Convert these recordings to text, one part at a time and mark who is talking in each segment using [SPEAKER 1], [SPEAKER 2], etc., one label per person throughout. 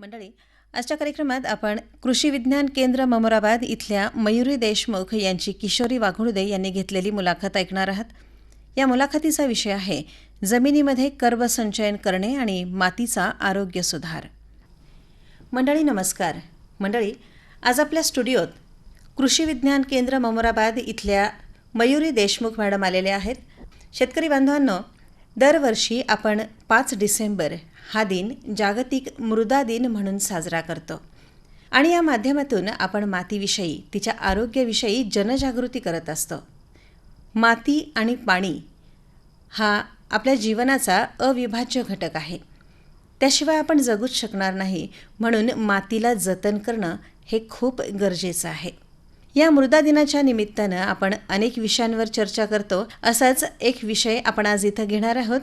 [SPEAKER 1] मंडळी आजच्या कार्यक्रमात आपण कृषी विज्ञान केंद्र ममराबाद इथल्या मयुरी देशमुख यांची किशोरी वाघुळदे यांनी घेतलेली मुलाखत ऐकणार आहात. या मुलाखतीचा विषय आहे जमिनीमध्ये कर्ब संचयन करणे आणि मातीचा आरोग्य सुधार. मंडळी नमस्कार. मंडळी आज आपल्या स्टुडिओत कृषी विज्ञान केंद्र ममराबाद इथल्या मयुरी देशमुख मॅडम आलेल्या आहेत. शेतकरी बांधवांनो दरवर्षी आपण पाच डिसेंबर हा दिन जागतिक मृदा दिन म्हणून साजरा करतो. आणि या माध्यमातून आपण मातीविषयी तिच्या आरोग्याविषयी जनजागृती करत असतो. माती आणि पाणी हा आपल्या जीवनाचा अविभाज्य घटक आहे. त्याशिवाय आपण जगूच शकणार नाही म्हणून मातीला जतन करणं हे खूप गरजेचं आहे. या मृदा दिनाच्या निमित्तानं आपण अनेक विषयांवर चर्चा करतो. असाच एक विषय आपण आज इथं घेणार आहोत.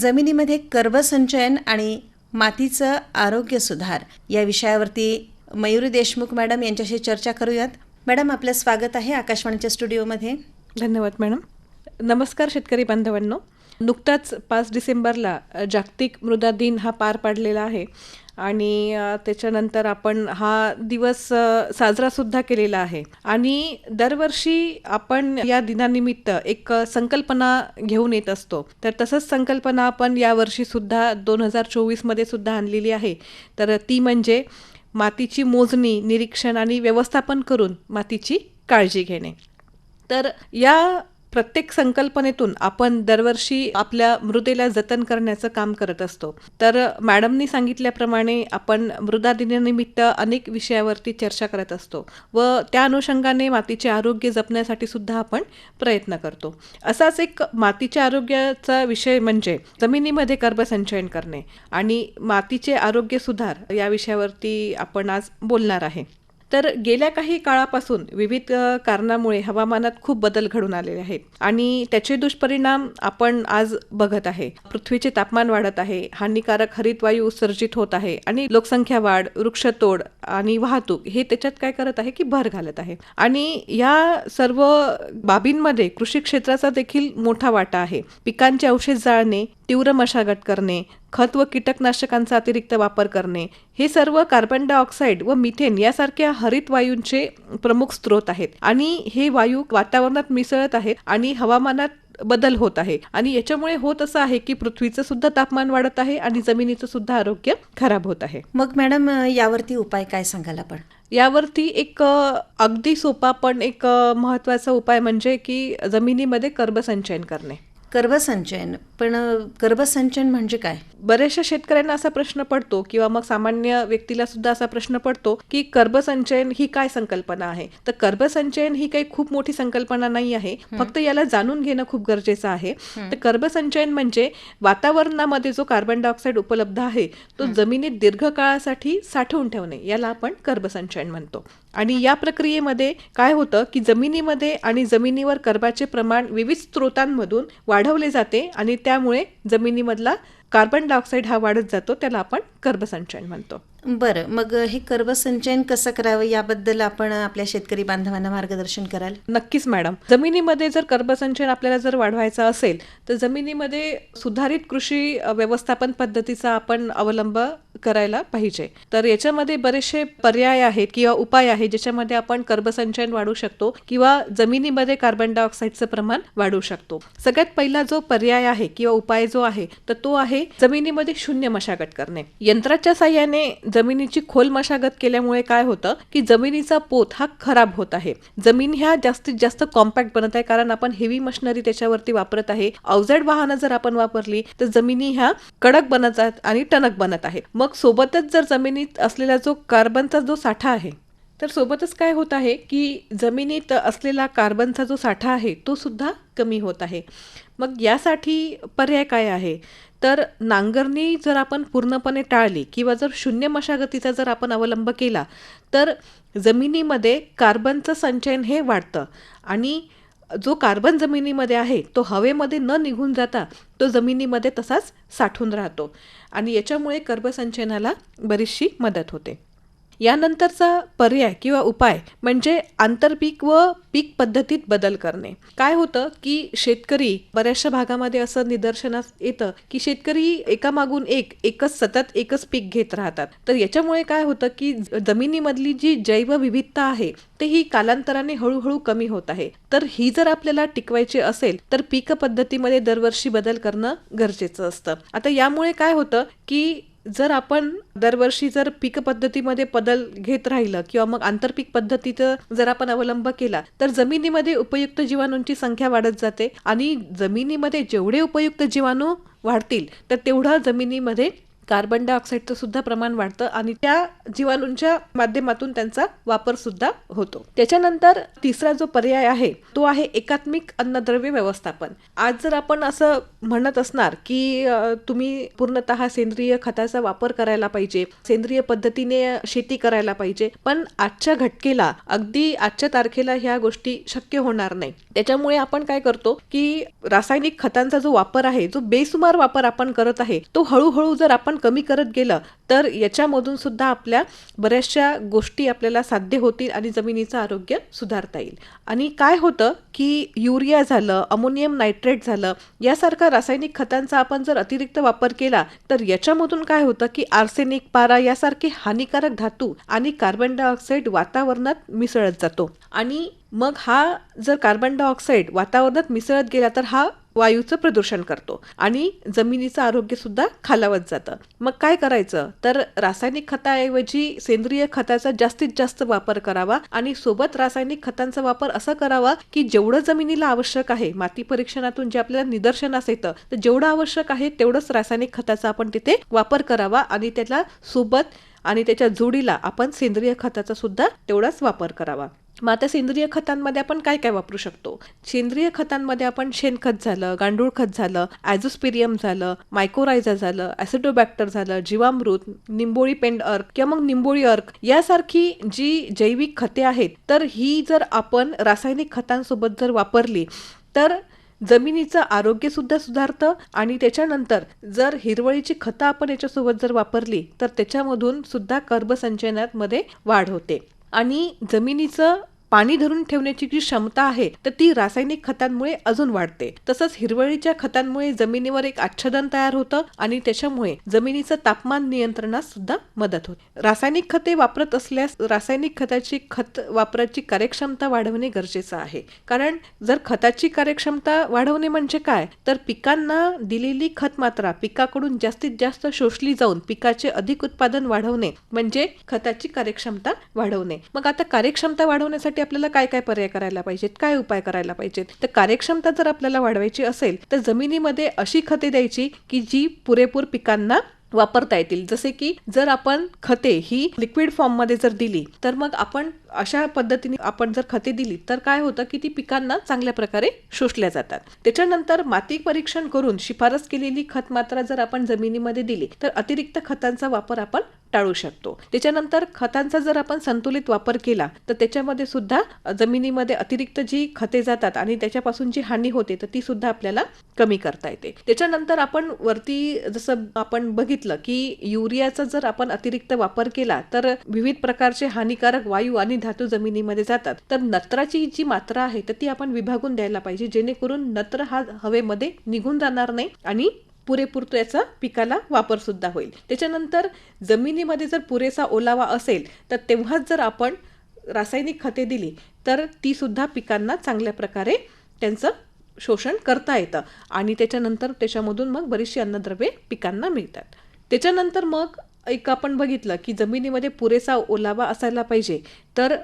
[SPEAKER 1] जमिनीमध्ये कर्बसंचयन आणि मातीचं आरोग्य सुधार. या विषयावरती मयुरी देशमुख मॅडम यांच्याशी चर्चा करूयात. मॅडम आपलं स्वागत आहे आकाशवाणीच्या स्टुडिओमध्ये.
[SPEAKER 2] धन्यवाद मॅडम. नमस्कार शेतकरी बांधवांनो. नुकताच पाच डिसेंबरला जागतिक मृदा दिन हा पार पाडलेला आहे. आणि त्याच्यानंतर आपण हा दिवस साजरासुद्धा केलेला आहे. आणि दरवर्षी आपण या दिनानिमित्त एक संकल्पना घेऊन येत असतो. तर तसंच संकल्पना आपण यावर्षीसुद्धा दोन हजार चोवीसमध्ये सुद्धा आणलेली आहे. तर ती म्हणजे मातीची मोजणी निरीक्षण आणि व्यवस्थापन करून मातीची काळजी घेणे. तर या प्रत्येक संकल्पनेतून आपण दरवर्षी आपल्या मृदेला जतन करण्याचं काम करत असतो. तर मॅडमनी सांगितल्याप्रमाणे आपण मृदा दिनानिमित्त अनेक विषयावरती चर्चा करत असतो व त्या अनुषंगाने मातीचे आरोग्य जपण्यासाठी सुद्धा आपण प्रयत्न करतो. असाच एक मातीच्या आरोग्याचा विषय म्हणजे जमिनीमध्ये कर्बसंचयन करणे आणि मातीचे आरोग्य सुधार या विषयावरती आपण आज बोलणार आहे. तर गेल्या काही काळापासून विविध कारणामुळे हवामानात खूप बदल घडून आलेले आहेत. आणि त्याचे दुष्परिणाम आपण आज बघत आहे. पृथ्वीचे तापमान वाढत आहे हानिकारक हरितवायू उत्सर्जित होत आहे आणि लोकसंख्या वाढ वृक्षतोड आणि वाहतूक हे त्याच्यात काय करत आहे की भर घालत आहे. आणि या सर्व बाबींमध्ये कृषी क्षेत्राचा देखील मोठा वाटा आहे. पिकांचे अवशेष जाळणे तीव्र मशागत करणे खत व कीटकनाशकांचा अतिरिक्त वापर करणे हे सर्व कार्बन डायऑक्साईड व मिथेन यासारख्या हरित वायूंचे प्रमुख स्रोत आहेत. आणि हे वायू वातावरणात मिसळत आहेत आणि हवामानात बदल होत आहे. आणि याच्यामुळे होत असं आहे की पृथ्वीचं सुद्धा तापमान वाढत आहे आणि जमिनीचं सुद्धा आरोग्य खराब होत आहे.
[SPEAKER 1] मग मॅडम यावरती उपाय काय सांगाल आपण?
[SPEAKER 2] यावरती एक अगदी सोपा पण एक अ, महत्त्वाचा उपाय म्हणजे की जमिनीमध्ये कर्बसंचयन करणे.
[SPEAKER 1] कर्बसंचयन पण कर्बसंचयन म्हणजे काय?
[SPEAKER 2] बऱ्याचशा शेतकऱ्यांना असा प्रश्न पडतो किंवा मग सामान्य व्यक्तीला सुद्धा असा प्रश्न पडतो की कर्बसंचयन ही काय संकल्पना आहे? तर कर्बसंचयन ही काही खूप मोठी संकल्पना नाही आहे. फक्त याला जाणून घेणं खूप गरजेचं आहे. तर कर्बसंचयन म्हणजे वातावरणामध्ये जो कार्बन डायऑक्साईड उपलब्ध आहे तो जमिनीत दीर्घकाळासाठी साठवून ठेवणे याला आपण कर्बसंचयन म्हणतो. आणि या प्रक्रियेमध्ये काय होतं की जमिनीमध्ये आणि जमिनीवर कर्बाचे प्रमाण विविध स्रोतांमधून वाढवले जाते आणि त्यामुळे जमिनीमधला कार्बन डायऑक्साईड हा वाढत जातो त्याला आपण कर्बसंचयन म्हणतो.
[SPEAKER 1] बरं मग हे कर्बसंचयन कसं करावं? याबद्दल आपण आपल्या शेतकरी बांधवांना मार्गदर्शन कराल?
[SPEAKER 2] नक्कीच मॅडम. जमिनीमध्ये जर कर्बसंचयन आपल्याला जर वाढवायचं असेल तर जमिनीमध्ये सुधारित कृषी व्यवस्थापन पद्धतीचा आपण अवलंब करायला पाहिजे. तर याच्यामध्ये बरेचसे पर्याय आहेत किंवा उपाय आहेत ज्याच्यामध्ये आपण कर्बसंचयन वाढवू शकतो किंवा जमिनीमध्ये कार्बन डायऑक्साईडचं प्रमाण वाढवू शकतो. सगळ्यात पहिला जो पर्याय आहे किंवा उपाय जो आहे तर तो आहे जमिनीमध्ये शून्य मशागत करणे. यंत्राच्या साह्याने जमिनीची खोल मशागत केल्यामुळे काय होतं की जमिनीचा पोत हा खराब होत आहे. जमीन ह्या जास्तीत जास्त कॉम्पॅक्ट बनत आहे कारण आपण हेवी मशिनरी त्याच्यावरती वापरत आहे. अवजड वाहनं जर आपण वापरली तर जमिनी ह्या कडक बनत आहेत आणि टणक बनत आहेत. मग सोबतच जर जमिनीत असलेला जो कार्बनचा जो साठा आहे तर सोबतच काय होत आहे की जमिनीत असलेला कार्बनचा जो साठा आहे तो सुद्धा कमी होत आहे. मग यासाठी पर्याय काय आहे? तर नांगरणी जर आपण पूर्णपणे टाळली किंवा जर शून्य मशागतीचा जर आपण अवलंब केला तर जमिनीमध्ये कार्बनचं संचयन हे वाढतं. आणि जो कार्बन जमिनीमध्ये आहे तो हवेमध्ये न निघून जाता तो जमिनीमध्ये तसाच साठून राहतो. आणि याच्यामुळे कर्बसंचयनाला बरीचशी मदत होते. यानंतरचा पर्याय किंवा उपाय म्हणजे आंतरपीक व पीक पद्धतीत बदल करणे. काय होतं की शेतकरी बऱ्याचशा भागामध्ये असं निदर्शनास येतं की शेतकरी एकामागून एक एकच सतत एकच पीक घेत राहतात. तर याच्यामुळे काय होतं की ज- जमिनीमधली जी जैवविविधता आहे ते ही कालांतराने हळूहळू कमी होत आहे. तर ही जर आपल्याला टिकवायची असेल तर पीक पद्धतीमध्ये दरवर्षी बदल करणं गरजेचं असतं. आता यामुळे काय होतं की जर आपण दरवर्षी जर पीक पद्धतीमध्ये बदल घेत राहिलं किंवा मग आंतरपीक पद्धतीचं जर आपण अवलंब केला तर जमिनीमध्ये उपयुक्त जीवाणूंची संख्या वाढत जाते आणि जमिनीमध्ये जेवढे उपयुक्त जीवाणू वाढतील तर तेवढा जमिनीमध्ये कार्बन डायऑक्साईडचं सुद्धा प्रमाण वाढतं आणि त्या जीवाणूंच्या माध्यमातून त्यांचा वापर सुद्धा होतो. त्याच्यानंतर तिसरा जो पर्याय आहे तो आहे एकात्मिक अन्नद्रव्य व्यवस्थापन. आज जर आपण असं म्हणत असणार की तुम्ही पूर्णतः सेंद्रिय खताचा वापर करायला पाहिजे सेंद्रिय पद्धतीने शेती करायला पाहिजे पण आजच्या घटकेला अगदी आजच्या तारखेला ह्या गोष्टी शक्य होणार नाही. त्याच्यामुळे आपण काय करतो की रासायनिक खतांचा जो वापर आहे जो बेसुमार वापर आपण करत आहे तो हळूहळू जर आपण कमी करत गेलं तर याच्यामधून सुद्धा आपल्या बऱ्याचशा गोष्टी आपल्याला साध्य होतील आणि जमिनीचं आरोग्य सुधारता येईल. आणि काय होतं की युरिया झालं अमोनियम नायट्रेट झालं यासारखा रासायनिक खतांचा आपण जर अतिरिक्त वापर केला तर याच्यामधून काय होतं की आर्सेनिक पारा यासारखे हानिकारक धातू आणि कार्बन डायऑक्साईड वातावरणात मिसळत जातो. आणि मग हा जर कार्बन डायऑक्साईड वातावरणात मिसळत गेला तर हा वायूचं प्रदूषण करतो आणि जमिनीचं आरोग्य सुद्धा खालावत जातं. मग काय करायचं? तर रासायनिक खताऐवजी सेंद्रिय खताचा जास्तीत जास्त वापर करावा आणि सोबत रासायनिक खतांचा वापर असा करावा की जेवढं जमिनीला आवश्यक आहे माती परीक्षणातून जे आपल्याला निदर्शनास येतं तर जेवढं आवश्यक आहे तेवढंच रासायनिक खताचा आपण तिथे वापर करावा आणि त्याला सोबत आणि त्याच्या जोडीला आपण सेंद्रिय खताचा सुद्धा तेवढाच वापर करावा. मग आता सेंद्रिय खतांमध्ये आपण काय काय वापरू शकतो? सेंद्रिय खतांमध्ये आपण शेणखत झालं गांडूळ खत झालं ॲझोस्पिरियम झालं मायकोरायझा झालं ॲसिडोबॅक्टर झालं जीवामृत निंबोळी पेंड अर्क किंवा मग निंबोळी अर्क यासारखी जी जैविक खते आहेत तर ही जर आपण रासायनिक खतांसोबत जर वापरली तर जमिनीचं आरोग्य सुद्धा सुधारतं आणि त्याच्यानंतर जर हिरवळीची खतं आपण याच्यासोबत जर वापरली तर त्याच्यामधून सुद्धा कर्बसंचयनात मध्ये वाढ होते. आणि जमिनीचं पाणी धरून ठेवण्याची जी क्षमता आहे तर ती रासायनिक खतांमुळे अजून वाढते. तसंच हिरवळीच्या खतांमुळे जमिनीवर एक आच्छादन तयार होतं आणि त्याच्यामुळे जमिनीचं तापमान नियंत्रणास सुद्धा मदत होते. रासायनिक खते वापरत असल्यास रासायनिक खताची खत वापराची कार्यक्षमता वाढवणे गरजेचं आहे. कारण जर खताची कार्यक्षमता वाढवणे म्हणजे काय? तर पिकांना दिलेली खत मात्रा पिकाकडून जास्तीत जास्त शोषली जाऊन पिकाचे अधिक उत्पादन वाढवणे म्हणजे खताची कार्यक्षमता वाढवणे. मग आता कार्यक्षमता वाढवण्यासाठी आपल्याला काय काय पर्याय करायला पाहिजेत? काय उपाय करायला पाहिजेत? तर कार्यक्षमता जर आपल्याला वाढवायची असेल तर जमिनीमध्ये अशी खते द्यायची की जी पुरेपूर पिकांना वापरता येतील. जसे की जर आपण खते ही लिक्विड फॉर्ममध्ये जर दिली तर मग आपण अशा पद्धतीने आपण जर खते दिली तर काय होतं की ती पिकांना चांगल्या प्रकारे शोषल्या जातात. त्याच्यानंतर माती परीक्षण करून शिफारस केलेली खत मात्रा जर आपण जमिनीमध्ये दिली तर अतिरिक्त खतांचा वापर आपण टाळू शकतो. त्याच्यानंतर खतांचा जर आपण संतुलित वापर केला तर त्याच्यामध्ये सुद्धा जमिनीमध्ये अतिरिक्त जी खते जातात आणि त्याच्यापासून जी हानी होते तर ती सुद्धा आपल्याला कमी करता येते. त्याच्यानंतर आपण वरती जसं आपण बघितलं की युरियाचा जर आपण अतिरिक्त वापर केला तर विविध प्रकारचे हानिकारक वायू आणि धातू जमिनीमध्ये जातात. तर नत्राची जी मात्रा आहे तर ती आपण विभागून द्यायला पाहिजे जेणेकरून नत्र हा हवेमध्ये निघून जाणार नाही आणि पुरेपूर त्याचा पिकाला वापरसुद्धा होईल. त्याच्यानंतर जमिनीमध्ये जर पुरेसा ओलावा असेल तर तेव्हाच जर आपण रासायनिक खते दिली तर तीसुद्धा पिकांना चांगल्या प्रकारे त्यांचं शोषण करता येतं. आणि त्याच्यानंतर त्याच्यामधून मग बरीचशी अन्नद्रव्ये पिकांना मिळतात. त्याच्यानंतर मग एक आपण बघितलं की जमिनीमध्ये पुरेसा ओलावा असायला पाहिजे तर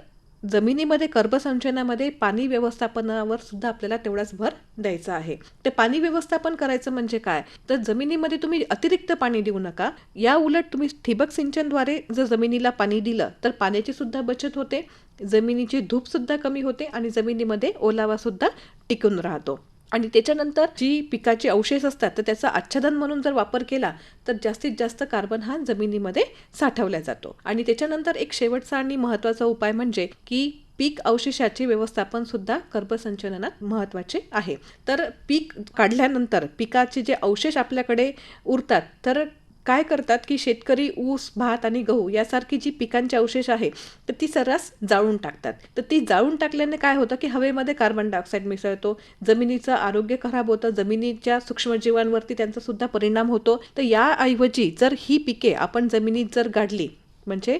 [SPEAKER 2] जमिनीमध्ये कर्बसंचयनामध्ये पाणी व्यवस्थापनावर सुद्धा आपल्याला तेवढाच भर द्यायचा आहे. ते पाणी व्यवस्थापन करायचं म्हणजे काय? तर जमिनीमध्ये तुम्ही अतिरिक्त पाणी देऊ नका. या उलट तुम्ही ठिबक सिंचनद्वारे जर जमिनीला पाणी दिलं तर पाण्याची सुद्धा बचत होते जमिनीची धूपसुद्धा कमी होते आणि जमिनीमध्ये ओलावासुद्धा टिकून राहतो. आणि त्याच्यानंतर जी पिकाची अवशेष असतात तर त्याचा आच्छादन म्हणून जर वापर केला तर जास्तीत जास्त कार्बन हा जमिनीमध्ये साठवला जातो. आणि त्याच्यानंतर एक शेवटचा आणि महत्त्वाचा उपाय म्हणजे की पीक अवशेषाचे व्यवस्थापन सुद्धा कर्बसंचलनात महत्त्वाचे आहे. तर पीक काढल्यानंतर पिकाचे जे अवशेष आपल्याकडे उरतात तर काय करतात की शेतकरी ऊस भात आणि गहू यासारखी जी पिकांचे अवशेष आहे तर ती सर्रास जाळून टाकतात. तर ती जाळून टाकल्याने काय होतं की हवेमध्ये कार्बन डायऑक्साईड मिसळतो जमिनीचं आरोग्य खराब होतं जमिनीच्या सूक्ष्मजीवांवरती त्यांचा सुद्धा परिणाम होतो. तर याऐवजी जर ही पिके आपण जमिनीत जर गाडली म्हणजे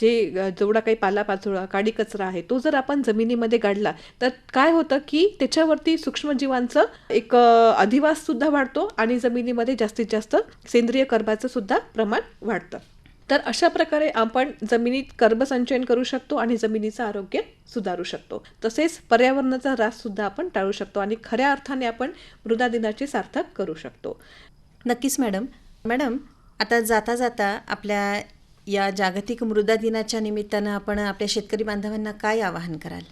[SPEAKER 2] जे जेवढा काही पालापाचोळा काडी कचरा आहे तो जर आपण जमिनीमध्ये गाडला तर काय होतं की त्याच्यावरती सूक्ष्मजीवांचं एक अधिवास सुद्धा वाढतो आणि जमिनीमध्ये जास्तीत जास्त सेंद्रिय कर्बाचं सुद्धा प्रमाण वाढतं. तर अशा प्रकारे आपण जमिनीत कर्बसंचयन करू शकतो आणि जमिनीचं आरोग्य सुधारू शकतो. तसेच पर्यावरणाचा ऱ्हास सुद्धा आपण टाळू शकतो आणि खऱ्या अर्थाने आपण मृदा दिनाचे सार्थक करू शकतो.
[SPEAKER 1] नक्कीच मॅडम. मॅडम आता जाता जाता आपल्या या जागतिक मृदा दिनाच्या निमित्तानं आपण आपल्या शेतकरी बांधवांना काय आवाहन कराल?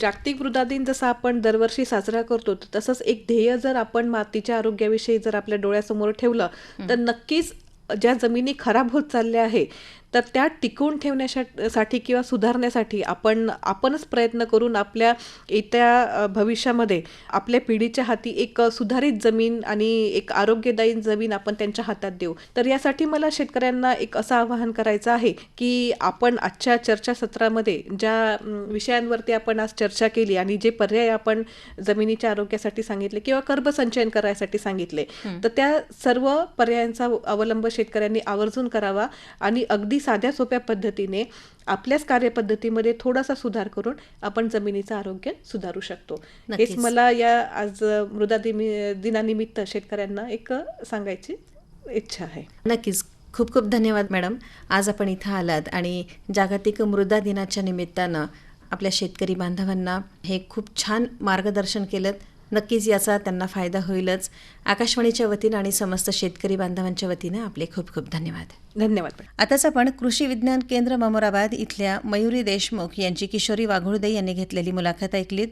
[SPEAKER 2] जागतिक मृदा दिन जसा आपण दरवर्षी साजरा करतो तसंच एक ध्येय जर आपण मातीच्या आरोग्याविषयी जर आपल्या डोळ्यासमोर ठेवलं तर नक्कीच ज्या जमिनी खराब होत चालल्या आहे तर त्या टिकवून ठेवण्यासाठी किंवा सुधारण्यासाठी आपण आपणच प्रयत्न करून आपल्या येत्या भविष्यामध्ये आपल्या पिढीच्या हाती एक सुधारित जमीन आणि एक आरोग्यदायी जमीन आपण त्यांच्या हातात देऊ. तर यासाठी मला शेतकऱ्यांना एक असं आवाहन करायचं आहे की आपण आजच्या चर्चासत्रामध्ये ज्या विषयांवरती आपण आज चर्चा केली आणि जे पर्याय आपण जमिनीच्या आरोग्यासाठी सांगितले किंवा कर्बसंचयन करायसाठी सांगितले तर त्या सर्व पर्यायांचा अवलंब शेतकऱ्यांनी आवर्जून करावा आणि अगदी साध्या सोप्या पद्धतीने आपल्याच कार्यपद्धतीमध्ये थोडासा सुधार करून आपण जमिनीचं आरोग्य सुधारू शकतो. हेच. मला या आज मृदा दिनानिमित्त शेतकऱ्यांना एक सांगायची इच्छा आहे.
[SPEAKER 1] नक्कीच. खूप खूप धन्यवाद मॅडम. आज आपण इथं आलात आणि जागतिक मृदा दिनाच्या निमित्तानं आपल्या शेतकरी बांधवांना हे खूप छान मार्गदर्शन केलं नक्कीच याचा त्यांना फायदा होईलच. आकाशवाणीच्या वतीनं आणि समस्त शेतकरी बांधवांच्या वतीनं आपले खूप खूप धन्यवाद.
[SPEAKER 2] धन्यवाद.
[SPEAKER 1] आताच आपण कृषी विज्ञान केंद्र ममोराबाद इथल्या मयुरी देशमुख यांची किशोरी वाघुळदे यांनी घेतलेली मुलाखत ऐकलीत.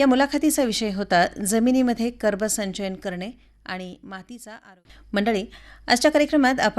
[SPEAKER 1] या मुलाखतीचा विषय होता जमिनीमध्ये कर्ब संचयन करणे आणि मातीचा आरोग्य. मंडळी आजच्या कार्यक्रमात आपण